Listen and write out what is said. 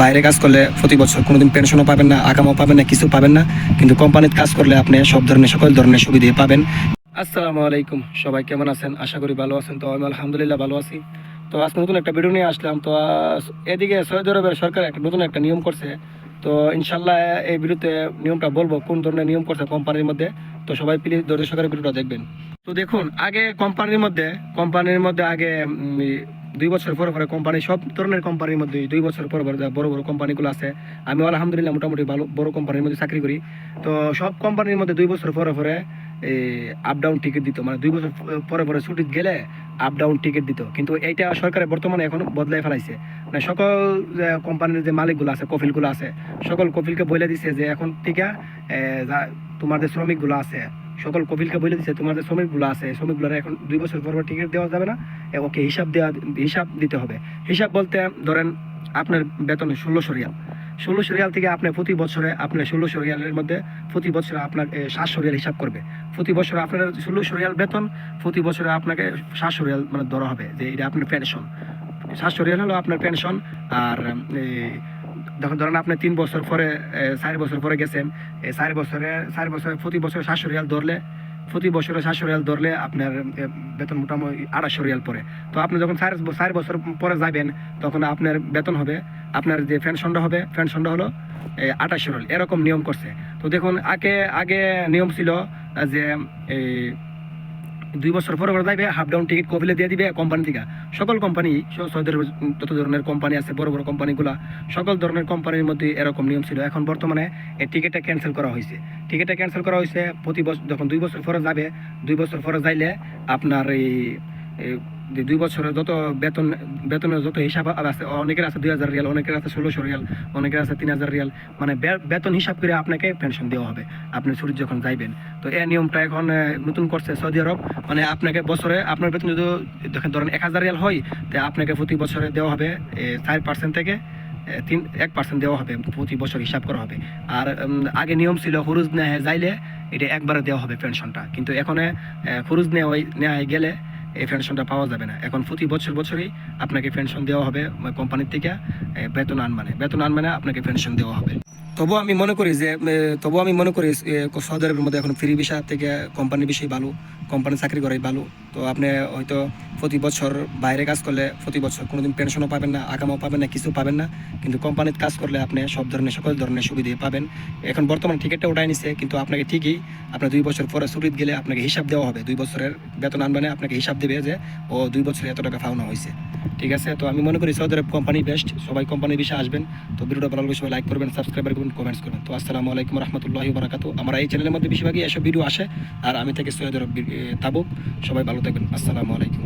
বাইরে কাজ করলে প্রতি বছর কোনোদিন পেনশনও পাবেন না, আগামও পাবেন না কিছু পাবেন না। কিন্তু কোম্পানিতে কাজ করলে আপনি সব ধরনের, সকল ধরনের সুবিধা পাবেন। আসসালামু আলাইকুম। সবাই কেমন আছেন? আশা করি ভালো আছেন। তো আমি আলহামদুলিল্লাহ ভালো আছি। তো আজকে নতুন একটা ভিডিও নিয়ে আসলাম। তো এদিকে সৌদি আরবের সরকার একটা নতুন একটা নিয়ম করছে। তো ইনশাল্লাহ এই ভিডিওতে নিয়মটা বলব, কোন ধরনের নিয়ম করছে কোম্পানির মধ্যে। তো সবাই প্লিজ ধৈর্য সহকারে ভিডিওটা দেখবেন। তো দেখুন, আগে কোম্পানির মধ্যে কোম্পানির মধ্যে আগে দুই বছর পরে পরে কোম্পানি সব ধরনের কোম্পানির মধ্যে দুই বছর পর পর বড় বড় কোম্পানিগুলো আছে, আমি আলহামদুলিল্লাহ মোটামুটি ভালো, বড় কোম্পানির মধ্যে চাকরি করি। তো সব কোম্পানির মধ্যে দুই বছর পরে পরে আপ ডাউন টিকিট দিত। মানে দুই বছর পরে পরে ছুটি গেলে আপ ডাউন টিকিট দিত। কিন্তু এইটা সরকারের বর্তমানে এখন বদলাই ফেলাইছে। মানে সকল কোম্পানির যে মালিকগুলো আছে কফিলগুলো আছে, সকল কফিলকে বলে দিছে যে এখন তোমার যে শ্রমিকগুলো আছে সকল কফিলকে বলে দিছে তোমার যে শ্রমিকগুলো আছে, শ্রমিকগুলোর এখন দুই বছর পর টিকিট দেওয়া যাবে না ওকে হিসাব দেওয়া, হিসাব দিতে হবে। হিসাব বলতে, ধরেন আপনার বেতন ষোলোশো রিয়াল। ষোলোশো রিয়াল থেকে আপনি প্রতি বছরে আপনার ষোলোশো রিয়ালের মধ্যে প্রতি বছরে আপনার সাতশো রিয়াল হিসাব করবে। প্রতি বছর আপনার ষোলোশো রিয়াল বেতন, প্রতি বছরে আপনাকে সাতশো রিয়াল মানে ধরা হবে, যে এটা আপনার পেনশন সাতশো রিয়াল হলো আপনার পেনশন আর যখন ধরেন আপনি তিন বছর পরে চার বছর পরে গেছেন এই চার বছরে চার বছরে প্রতি বছরে সাতশো রিয়াল ধরলে, প্রতি বছরে সাতশো রিয়াল ধরলে আপনার বেতন মোটামুটি আড়াইশো রিয়াল পরে তো আপনি যখন চার চার বছর পরে যাবেন, তখন আপনার বেতন হবে, আপনার যে পেনশনটা হবে পেনশনটা হলো আঠাশশো রিয়াল। এরকম নিয়ম করছে। তো দেখুন, আগে আগে নিয়ম ছিল যে এই দুই বছর পরে পরে যাইবে হাফ ডাউন টিকিট কপিলে দিয়ে দিবে কোম্পানি থেকে। সকল কোম্পানি সৌদি যত ধরনের কোম্পানি আছে, বড় বড় কোম্পানিগুলো সকল ধরনের কোম্পানির মধ্যে এরকম নিয়ম ছিল। এখন বর্তমানে এই টিকিটটা ক্যান্সেল করা হয়েছে টিকিটটা ক্যান্সেল করা হয়েছে প্রতি বছর যখন দুই বছর পরে যাবে, দুই বছর পরে যাইলে আপনার এই দুই বছরের যত বেতন, বেতনের যত হিসাব আছে, অনেকের আছে দুই হাজার রিয়াল, অনেকের আছে ষোলোশো রিয়াল, অনেকের আছে তিন হাজার রিয়াল। মানে বেতন হিসাব করে আপনাকে পেনশন দেওয়া হবে, আপনি ছুটি যখন যাইবেন তো এই নিয়মটা এখন নতুন করছে সৌদি আরব। মানে আপনাকে বছরে আপনার বেতন যদি, দেখেন ধরেন এক হাজার রিয়াল হয়, তো আপনাকে প্রতি বছরে দেওয়া হবে চার পার্সেন্ট থেকে তিন, এক পার্সেন্ট দেওয়া হবে, প্রতি বছর হিসাব করা হবে। আর আগে নিয়ম ছিল খরচ নেয় যাইলে, এটা একবারে দেওয়া হবে পেনশনটা কিন্তু এখন খরচ নেওয়া নেওয়া গেলে এই পেনশনটা পাওয়া যাবে না। এখন প্রতি বছর বছরই আপনাকে পেনশন দেওয়া হবে কোম্পানির থেকে বেতন আনমানে বেতন আনমানে আপনাকে পেনশন দেওয়া হবে। তবু আমি মনে করি যে তবু আমি মনে করি সৌদি আরবের মধ্যে এখন ফ্রি ভিসা থেকে কোম্পানির বেশি ভালো কোম্পানি চাকরি করাই ভালো। তো আপনি হয়তো প্রতি বছর বাইরে কাজ করলে প্রতি বছর কোনোদিন পেনশনও পাবেন না, আগামও পাবেন না কিছু পাবেন না। কিন্তু কোম্পানিতে কাজ করলে আপনি সব ধরনের, সকল ধরনের সুবিধা পাবেন। এখন বর্তমানে টিকিটটা উঠাই নিছে, কিন্তু আপনাকে ঠিকই আপনার দুই বছর পরে ছুটিত গেলে আপনাকে হিসাব দেওয়া হবে। দুই বছরের বেতন আনবানে আপনাকে হিসাব দেবে যে, ও দুই বছরে এত টাকা পাওনা হয়েছে। ঠিক আছে? তো আমি মনে করি সৌদি আরব কোম্পানি বেস্ট সবাই কোম্পানির বিষয়ে আসবেন। তো ভিডিওটা ভালো লাগলে সবাই লাইক করবেন সাবস্ক্রাইব করবেন কমেন্টস করুন। তো আসসালামু আলাইকুম রহমতুল্লাহি বারাকাত আমার এই চ্যানেলের মধ্যে বেশিরভাগই এসব ভিডিও আসে, আর আমি থেকে সৈয়দ তাবুক। সবাই ভালো থাকবেন। আসসালামু আলাইকুম।